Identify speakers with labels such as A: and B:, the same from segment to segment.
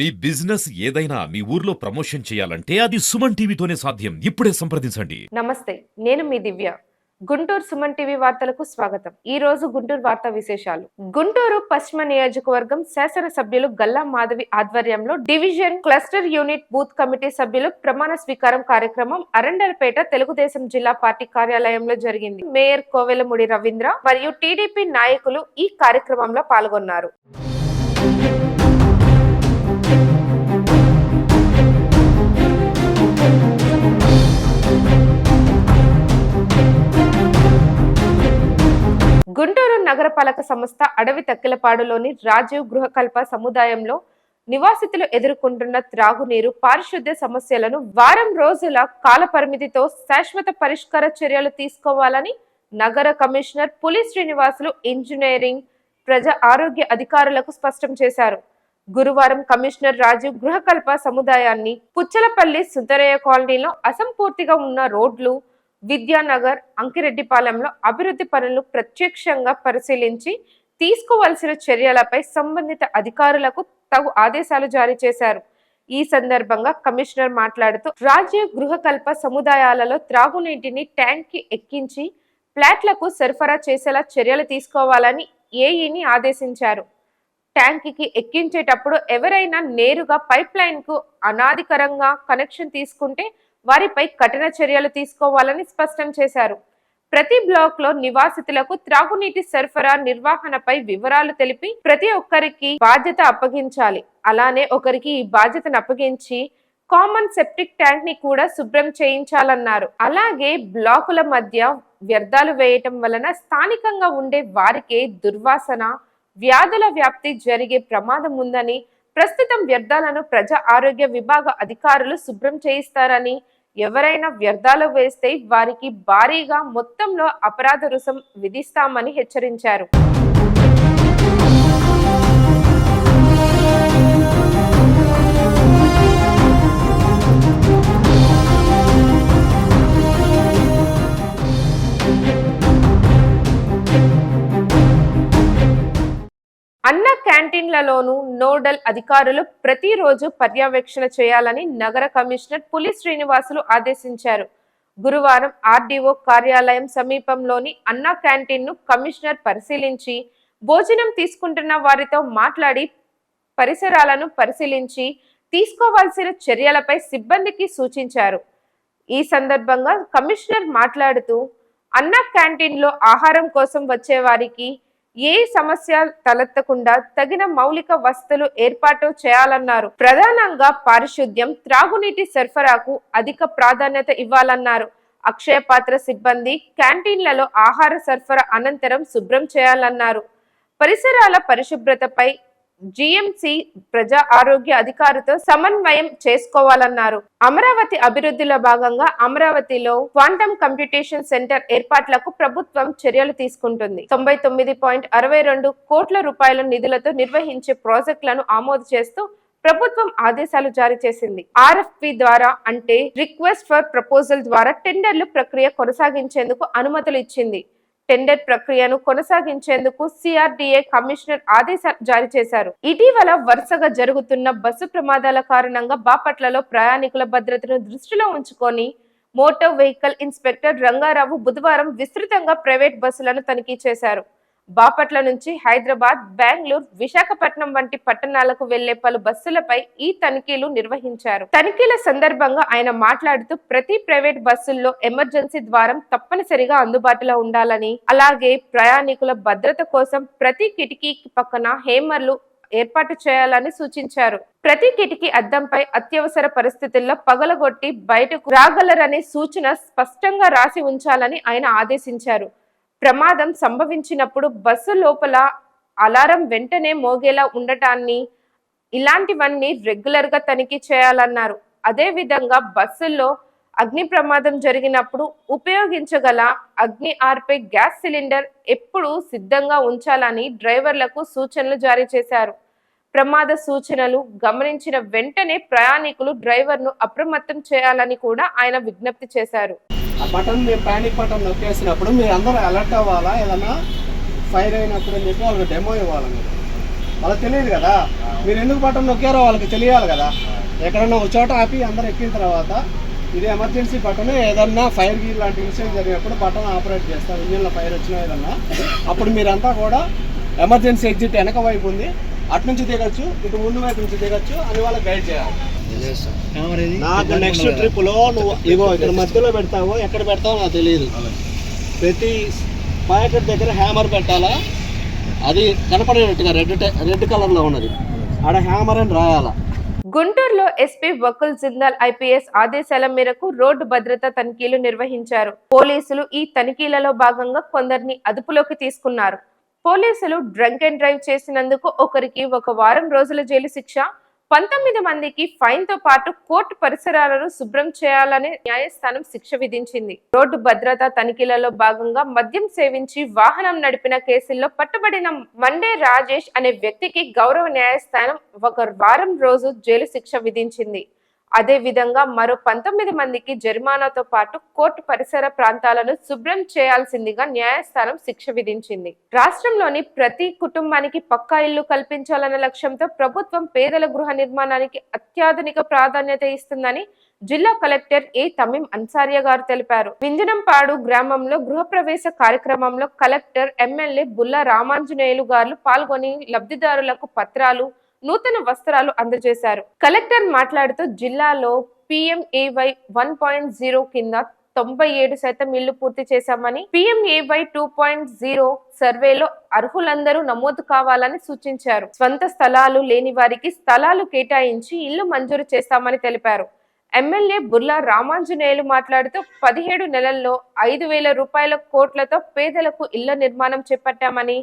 A: మీ business ఏదైనా మీ ఊర్లో promotion చేయాలంటే అది సుమన్ టీవీతోనే సాధ్యం. ఇప్పుడే సంప్రదించండి.
B: నమస్తే నేను మీ దివ్య. గుంటూరు సుమన్ టీవీ వార్తలకు స్వాగతం. ఈ రోజు గుంటూరు వార్తా విశేషాలు. గుంటూరు పశ్చిమ నియోజకవర్గం శాసనసభ్యులు గల్లా మాధవి ఆధ్వర్యంలో division cluster unit booth committee సభ్యులు ప్రమాణ స్వీకారం కార్యక్రమం అరండర్పేట తెలుగుదేశం జిల్లా పార్టీ కార్యాలయంలో జరిగింది. మేయర్ కోవెలముడి రవీంద్ర మరియు టీడీపీ నాయకులు ఈ కార్యక్రమంలో పాల్గొన్నారు. గుంటూరు నగరపాలక సంస్థ అడవి తక్కిలపాడులోని రాజీవ్ గృహకల్ప సముదాయంలో నివాసితులు ఎదుర్కొంటున్న త్రాగునీరు పారిశుద్ధ్య సమస్యలను వారం రోజుల కాలపరిమితితో శాశ్వత పరిష్కార చర్యలు తీసుకోవాలని నగర కమిషనర్ పులి శ్రీనివాసులు ఇంజనీరింగ్ ప్రజా ఆరోగ్య అధికారులకు స్పష్టం చేశారు. గురువారం కమిషనర్ రాజీవ్ గృహకల్ప సముదాయాన్ని పుచ్చలపల్లి సుందరయ్య కాలనీలో అసంపూర్తిగా ఉన్న రోడ్లు విద్యానగర్ అంకిరెడ్డిపాలెంలో అభివృద్ధి పనులు ప్రత్యక్షంగా పరిశీలించి తీసుకోవాల్సిన చర్యలపై సంబంధిత అధికారులకు తగు ఆదేశాలు జారీ చేశారు. ఈ సందర్భంగా కమిషనర్ మాట్లాడుతూ రాజ్య గృహకల్ప సముదాయాలలో త్రాగునీటిని ట్యాంక్ ఎక్కించి ఫ్లాట్లకు సరఫరా చేసేలా చర్యలు తీసుకోవాలని ఏఈని ఆదేశించారు. ట్యాంక్కి ఎక్కించేటప్పుడు ఎవరైనా నేరుగా పైప్ లైన్కు అనాధికరంగా కనెక్షన్ తీసుకుంటే వారిపై కఠిన చర్యలు తీసుకోవాలని స్పష్టం చేశారు. ప్రతి బ్లాక్లో నివాసితులకు త్రాగునీటి సరఫరా నిర్వహణపై వివరాలు తెలిపి ప్రతి ఒక్కరికి బాధ్యత అప్పగించాలి. అలానే ఒకరికి ఈ బాధ్యతను అప్పగించి కామన్ సెప్టిక్ ట్యాంక్ని కూడా శుభ్రం చేయించాలన్నారు. అలాగే బ్లాకుల మధ్య వ్యర్థాలు వేయటం వలన స్థానికంగా ఉండే వారికే దుర్వాసన వ్యాధుల వ్యాప్తి జరిగే ప్రమాదం ఉందని ప్రస్తుతం వ్యర్థాలను ప్రజా ఆరోగ్య విభాగ అధికారులు శుభ్రం చేయిస్తారని ఎవరైనా వ్యర్థాలు వేస్తే వారికి భారీగా మొత్తంలో అపరాధ రుసం విధిస్తామని హెచ్చరించారు. క్యాంటీన్లలోనూ నోడల్ అధికారులు ప్రతిరోజు పర్యవేక్షణ చేయాలని నగర కమిషనర్ పులి శ్రీనివాసులు ఆదేశించారు. గురువారం ఆర్డీఓ కార్యాలయం సమీపంలోని అన్నా క్యాంటీన్ను కమిషనర్ పరిశీలించి భోజనం తీసుకుంటున్న వారితో మాట్లాడి పరిసరాలను పరిశీలించి తీసుకోవాల్సిన చర్యలపై సిబ్బందికి సూచించారు. ఈ సందర్భంగా కమిషనర్ మాట్లాడుతూ అన్నా క్యాంటీన్లో ఆహారం కోసం వచ్చే వారికి ఏ సమస్య తలెత్తకుండా తగిన మౌలిక వసతులు ఏర్పాటు చేయాలన్నారు. ప్రధానంగా పారిశుద్ధ్యం త్రాగునీటి సరఫరాకు అధిక ప్రాధాన్యత ఇవ్వాలన్నారు. అక్షయ పాత్ర సిబ్బంది క్యాంటీన్లలో ఆహార సరఫరా అనంతరం శుభ్రం చేయాలన్నారు. పరిసరాల పరిశుభ్రతపై జిఎంసి ప్రజా ఆరోగ్య అధికారితో సమన్వయం చేసుకోవాలన్నారు. అమరావతి అభివృద్ధిలో భాగంగా అమరావతిలో క్వాంటమ్ కంప్యూటేషన్ సెంటర్ ఏర్పాట్లకు ప్రభుత్వం చర్యలు తీసుకుంటుంది. తొంభై తొమ్మిది పాయింట్ అరవై రెండు కోట్ల రూపాయల నిధులతో నిర్వహించే ప్రాజెక్టులను ఆమోదు చేస్తూ ప్రభుత్వం ఆదేశాలు జారీ చేసింది. ఆర్ఎఫ్పి ద్వారా అంటే రిక్వెస్ట్ ఫర్ ప్రపోజల్ ద్వారా టెండర్లు ప్రక్రియ కొనసాగించేందుకు అనుమతులు ఇచ్చింది. టెండర్ ప్రక్రియను కొనసాగించేందుకు సిఆర్డీఏ కమిషనర్ ఆదేశాలు జారీ చేశారు. ఇటీవల వరుసగా జరుగుతున్న బస్సు ప్రమాదాల కారణంగా బాపట్లలో ప్రయాణికుల భద్రతను దృష్టిలో ఉంచుకొని మోటార్ వెహికల్ ఇన్స్పెక్టర్ రంగారావు బుధవారం విస్తృతంగా ప్రైవేట్ బస్సులను తనిఖీ చేశారు. బాపట్ల నుంచి హైదరాబాద్ బెంగళూరు విశాఖపట్నం వంటి పట్టణాలకు వెళ్ళే పలు బస్సులపై ఈ తనిఖీలు నిర్వహించారు. తనిఖీల సందర్భంగా ఆయన మాట్లాడుతూ ప్రతి ప్రైవేట్ బస్సుల్లో ఎమర్జెన్సీ ద్వారం తప్పనిసరిగా అందుబాటులో ఉండాలని అలాగే ప్రయాణికుల భద్రత కోసం ప్రతి కిటికీ పక్కన హేమర్లు ఏర్పాటు చేయాలని సూచించారు. ప్రతి కిటికీ అద్దంపై అత్యవసర పరిస్థితుల్లో పగలగొట్టి బయటకు రాగలరనే సూచన స్పష్టంగా రాసి ఉంచాలని ఆయన ఆదేశించారు. ప్రమాదం సంభవించినప్పుడు బస్సు లోపల అలారం వెంటనే మోగేలా ఉండటాన్ని ఇలాంటివన్నీ రెగ్యులర్గా తనిఖీ చేయాలన్నారు. అదేవిధంగా బస్సుల్లో అగ్ని ప్రమాదం జరిగినప్పుడు ఉపయోగించగల అగ్ని ఆర్పే గ్యాస్ సిలిండర్ ఎప్పుడు సిద్ధంగా ఉంచాలని డ్రైవర్లకు సూచనలు జారీ చేశారు. ప్రమాద సూచనలు గమనించిన వెంటనే ప్రయాణికులు డ్రైవర్ను అప్రమత్తం చేయాలని కూడా ఆయన విజ్ఞప్తి చేశారు.
C: ఆ బటన్ మీరు ప్యానిక్ బటన్ నొక్కేసినప్పుడు మీరు అందరూ అలర్ట్ అవ్వాలా? ఏదన్నా ఫైర్ అయినప్పుడు అని చెప్పి వాళ్ళకి డెమో ఇవ్వాలి మీరు? వాళ్ళకి తెలియదు కదా. మీరు ఎందుకు బటన్ నొక్కారో వాళ్ళకి తెలియాలి కదా. ఎక్కడన్నా ఒక చోట ఆపి అందరు ఎక్కిన తర్వాత ఇది ఎమర్జెన్సీ బటన్ ఏదన్నా ఫైర్ గీర్ లాంటి ఇన్సిడెంట్ జరిగినప్పుడు బటన్ ఆపరేట్ చేస్తారు. ఇంజిన్లో ఫైర్ వచ్చినా ఏదన్నా. అప్పుడు మీరంతా కూడా ఎమర్జెన్సీ ఎగ్జిట్ వెనక వైపు ఉంది. అటు నుంచి దిగచ్చు ఇటు ముందు వైపు నుంచి దిగచ్చు అని వాళ్ళకి గైడ్ చేయాలి. నాకు నెక్స్ట్ ట్రిప్లో నువ్వు ఇగో ఇక్కడ మధ్యలో పెడతావో ఎక్కడ పెడతావో నాకు తెలియదు. ప్రతి పాకెట్ దగ్గర హ్యామర్ పెట్టాలా? అది కనపడేటట్టుగా రెడ్ రెడ్ కలర్లో ఉన్నది. ఆడ హ్యామర్ అని రాయాలా?
B: గుంటూరులో ఎస్పీ వకుల్ జిందాల్ ఐపీఎస్ ఆదేశాల మేరకు రోడ్డు భద్రతా తనిఖీలు నిర్వహించారు. పోలీసులు ఈ తనిఖీలలో భాగంగా కొందరిని అదుపులోకి తీసుకున్నారు. పోలీసులు డ్రంక్ అండ్ డ్రైవ్ చేసినందుకు ఒకరికి ఒక వారం రోజుల జైలు శిక్ష పంతొమ్మిది మందికి ఫైన్తో పాటు కోర్టు పరిసరాలను శుభ్రం చేయాలని న్యాయస్థానం శిక్ష విధించింది. రోడ్డు భద్రతా తనిఖీలలో భాగంగా మద్యం సేవించి వాహనం నడిపిన కేసుల్లో పట్టుబడిన మండే రాజేష్ అనే వ్యక్తికి గౌరవ న్యాయస్థానం ఒక వారం రోజు జైలు శిక్ష విధించింది. అదే విధంగా మరో పంతొమ్మిది మందికి జరిమానాతో పాటు కోర్టు పరిసర ప్రాంతాలను శుభ్రం చేయాల్సిందిగా న్యాయస్థానం శిక్ష విధించింది. రాష్ట్రంలోని ప్రతి కుటుంబానికి పక్కా ఇల్లు కల్పించాలన్న లక్ష్యంతో ప్రభుత్వం పేదల గృహ నిర్మాణానికి అత్యాధునిక ప్రాధాన్యత ఇస్తుందని జిల్లా కలెక్టర్ ఏ తమిం అన్సారియా గారు తెలిపారు. వింజనంపాడు గ్రామంలో గృహప్రవేశ కార్యక్రమంలో కలెక్టర్ ఎమ్మెల్యే బుల్లా రామాంజనేయులు గారు పాల్గొని లబ్ధిదారులకు పత్రాలు నూతన వస్త్రాలు అందజేశారు. కలెక్టర్ మాట్లాడుతూ జిల్లాలో పిఎంఏవై వన్ పాయింట్ జీరో కింద తొంభై ఏడు శాతం ఇళ్ళు పూర్తి చేశామని పిఎంఏవై టూ పాయింట్ జీరో సర్వేలో అర్హులందరూ నమోదు కావాలని సూచించారు. స్వంత స్థలాలు లేని వారికి స్థలాలు కేటాయించి ఇల్లు మంజూరు చేస్తామని తెలిపారు. ఎమ్మెల్యే బుర్లా రామాంజనేయులు మాట్లాడుతూ పదిహేడు నెలల్లో ఐదు వేల రూపాయల కోట్లతో పేదలకు ఇళ్ళ నిర్మాణం చేపట్టామని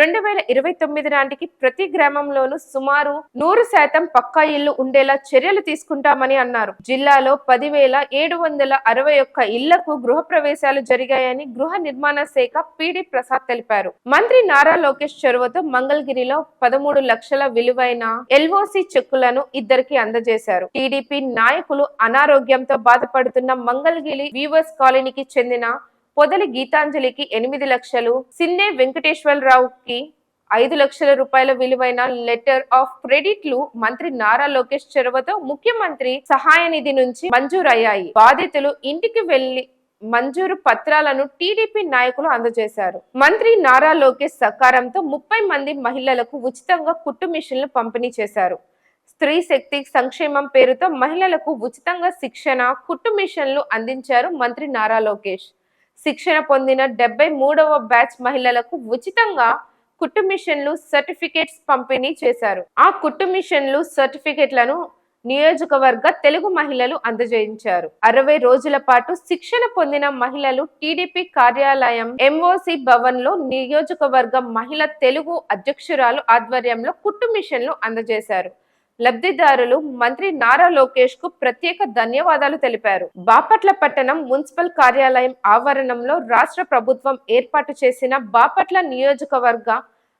B: రెండు వేల ఇరవై తొమ్మిది నాటికి ప్రతి గ్రామంలోనూ సుమారు నూరు శాతం పక్కా ఇళ్ళు ఉండేలా చర్యలు తీసుకుంటామని అన్నారు. జిల్లాలో పదివేల ఏడు వందల అరవై ఒక్క ఇళ్ళకు గృహ ప్రవేశాలు జరిగాయని గృహ నిర్మాణ శాఖ పిడి ప్రసాద్ తెలిపారు. మంత్రి నారా లోకేష్ చొరవతో మంగళగిరిలో పదమూడు లక్షల విలువైన ఎల్ఓసి చెక్కులను ఇద్దరికి అందజేశారు. టీడీపీ నాయకులు అనారోగ్యంతో బాధపడుతున్న మంగళగిరి వీవర్స్ కాలనీకి చెందిన పొదలి గీతాంజలికి ఎనిమిది లక్షలు సిన్నే వెంకటేశ్వరరావుకి ఐదు లక్షల రూపాయల విలువైన లెటర్ ఆఫ్ క్రెడిట్లు మంత్రి నారా లోకేష్ చొరవతో ముఖ్యమంత్రి సహాయ నిధి నుంచి మంజూరయ్యాయి. బాధితులు ఇంటికి వెళ్ళి మంజూరు పత్రాలను టీడీపీ నాయకులు అందజేశారు. మంత్రి నారా లోకేష్ సహకారంతో ముప్పై మంది మహిళలకు ఉచితంగా కుట్టు మిషన్లు పంపిణీ చేశారు. స్త్రీ శక్తి సంక్షేమం పేరుతో మహిళలకు ఉచితంగా శిక్షణ కుట్టు మిషన్లు అందించారు మంత్రి నారా లోకేష్. శిక్షణ పొందిన డెబ్బై మూడవ బ్యాచ్ మహిళలకు ఉచితంగా కుట్టు మిషన్లు సర్టిఫికేట్స్ పంపిణీ చేశారు. ఆ కుట్టు మిషన్లు సర్టిఫికేట్లను నియోజకవర్గ తెలుగు మహిళలు అందజేయించారు. అరవై రోజుల పాటు శిక్షణ పొందిన మహిళలు టీడీపీ కార్యాలయం ఎంఓసి భవన్లో నియోజకవర్గ మహిళ తెలుగు అధ్యక్షురాలు ఆధ్వర్యంలో కుట్టు మిషన్లు అందజేశారు. లబ్ధిదారులు మంత్రి నారా లోకేష్కు ప్రత్యేక ధన్యవాదాలు తెలిపారు. బాపట్ల పట్టణం మున్సిపల్ కార్యాలయం ఆవరణంలో రాష్ట్ర ప్రభుత్వం ఏర్పాటు చేసిన బాపట్ల నియోజకవర్గ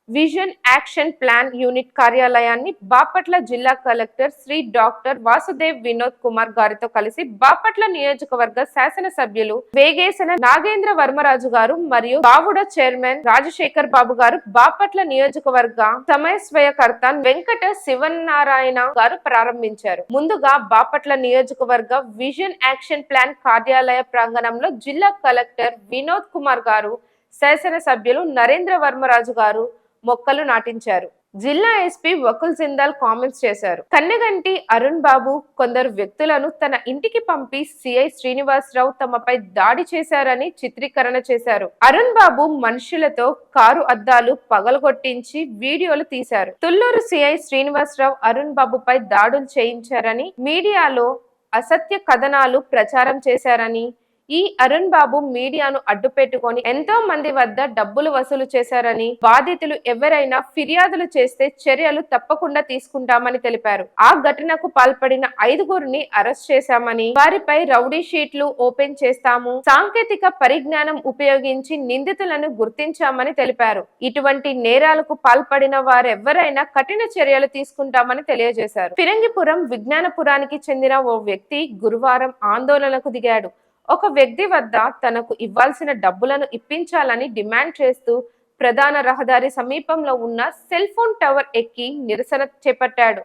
B: విజన్ యాక్షన్ ప్లాన్ యూనిట్ కార్యాలయాన్ని బాపట్ల జిల్లా కలెక్టర్ శ్రీ డాక్టర్ వాసుదేవ్ వినోద్ కుమార్ గారితో కలిసి బాపట్ల నియోజకవర్గ శాసనసభ్యులు వేగేసిన నాగేంద్ర వర్మరాజు గారు మరియు బావుడ చైర్మన్ రాజశేఖర్ బాబు గారు బాపట్ల నియోజకవర్గ సమయస్వయకర్త వెంకట శివనారాయణ గారు ప్రారంభించారు. ముందుగా బాపట్ల నియోజకవర్గ విజన్ యాక్షన్ ప్లాన్ కార్యాలయ ప్రాంగణంలో జిల్లా కలెక్టర్ వినోద్ కుమార్ గారు శాసనసభ్యులు నరేంద్ర వర్మరాజు గారు మొక్కలు నాటించారు. జిల్లా ఎస్పీ వకుల్ జిందాల్ కామెంట్స్ చేశారు. కన్నెగంటి అరుణ్ బాబు కొందరు వ్యక్తులను తన ఇంటికి పంపి సిఐ శ్రీనివాసరావు తమపై దాడి చేశారని చిత్రీకరణ చేశారు. అరుణ్ బాబు మనుషులతో కారు అద్దాలు పగలగొట్టించి వీడియోలు తీశారు. తుల్లూరు సిఐ శ్రీనివాసరావు అరుణ్ బాబుపై దాడులు చేయించారని మీడియాలో అసత్య కథనాలు ప్రచారం చేశారని ఈ అరుణ్ బాబు మీడియాను అడ్డుపెట్టుకొని ఎంతో మంది వద్ద డబ్బులు వసూలు చేశారని బాధితులు ఎవరైనా ఫిర్యాదులు చేస్తే చర్యలు తప్పకుండా తీసుకుంటామని తెలిపారు. ఆ ఘటనకు పాల్పడిన ఐదుగురిని అరెస్ట్ చేశామని వారిపై రౌడీ షీట్లు ఓపెన్ చేస్తాము సాంకేతిక పరిజ్ఞానం ఉపయోగించి నిందితులను గుర్తించామని తెలిపారు. ఇటువంటి నేరాలకు పాల్పడిన వారెవరైనా కఠిన చర్యలు తీసుకుంటామని తెలియజేశారు. ఫిరంగిపురం విజ్ఞానపురానికి చెందిన ఓ వ్యక్తి గురువారం ఆందోళనకు దిగాడు. ఒక వ్యక్తి వద్ద తనకు ఇవ్వాల్సిన డబ్బులను ఇప్పించాలని డిమాండ్ చేస్తూ ప్రధాన రహదారి సమీపంలో ఉన్న సెల్ ఫోన్ టవర్ ఎక్కి నిరసన చేపట్టాడు.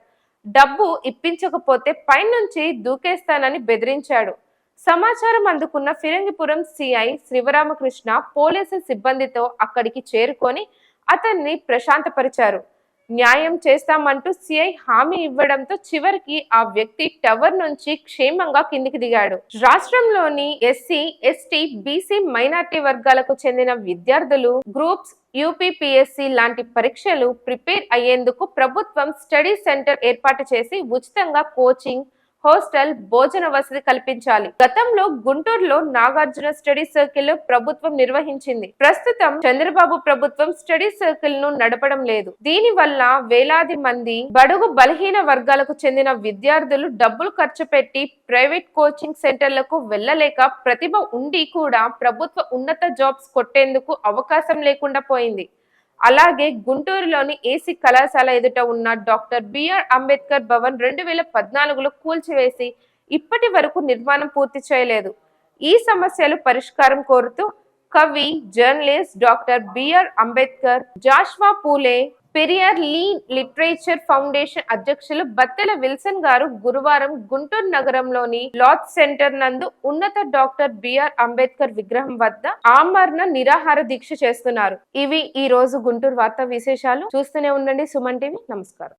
B: డబ్బు ఇప్పించకపోతే పైనుంచి దూకేస్తానని బెదిరించాడు. సమాచారం అందుకున్న ఫిరంగిపురం సిఐ శివరామకృష్ణ పోలీసు సిబ్బందితో అక్కడికి చేరుకొని అతన్ని ప్రశాంతపరిచారు. న్యాయం చేస్తామంటూ సిఐ హామీ ఇవ్వడంతో చివరికి ఆ వ్యక్తి టవర్ నుంచి క్షేమంగా కిందికి దిగాడు. రాష్ట్రంలోని ఎస్సీ ఎస్టీ బీసీ మైనార్టీ వర్గాలకు చెందిన విద్యార్థులు గ్రూప్స్ యూపీపీఎస్సీ లాంటి పరీక్షలు ప్రిపేర్ అయ్యేందుకు ప్రభుత్వం స్టడీ సెంటర్ ఏర్పాటు చేసి ఉచితంగా కోచింగ్ హాస్టల్ భోజన వసతి కల్పించాలి. గతంలో గుంటూరులో నాగార్జున స్టడీ సర్కిల్ ప్రభుత్వం నిర్వహించింది. ప్రస్తుతం చంద్రబాబు ప్రభుత్వం స్టడీ సర్కిల్ను నడపడం లేదు. దీని వల్ల వేలాది మంది బడుగు బలహీన వర్గాలకు చెందిన విద్యార్థులు డబ్బులు ఖర్చు పెట్టి ప్రైవేట్ కోచింగ్ సెంటర్లకు వెళ్ళలేక ప్రతిభ ఉండి కూడా ప్రభుత్వ ఉన్నత జాబ్స్ కొట్టేందుకు అవకాశం లేకుండా పోయింది. అలాగే గుంటూరులోని ఏసీ కళాశాల ఎదుట ఉన్న డాక్టర్ బిఆర్ అంబేద్కర్ భవన్ రెండు వేల పద్నాలుగులో కూల్చివేసి ఇప్పటి వరకు నిర్మాణం పూర్తి చేయలేదు. ఈ సమస్యలు పరిష్కారం కోరుతూ కవి journalist doctor B R Ambedkar Jashuva Phule Periyar లీ లిటరేచర్ ఫౌండేషన్ అధ్యక్షులు బత్తెల విల్సన్ గారు గురువారం గుంటూరు నగరంలోని లాత్ సెంటర్ నందు ఉన్నత డాక్టర్ బిఆర్ అంబేద్కర్ విగ్రహం వద్ద ఆమరణ నిరాహార దీక్ష చేస్తున్నారు. ఇవి ఈ రోజు గుంటూరు వార్తా విశేషాలు. చూస్తూనే ఉండండి సుమన్ టీవీ. నమస్కారం.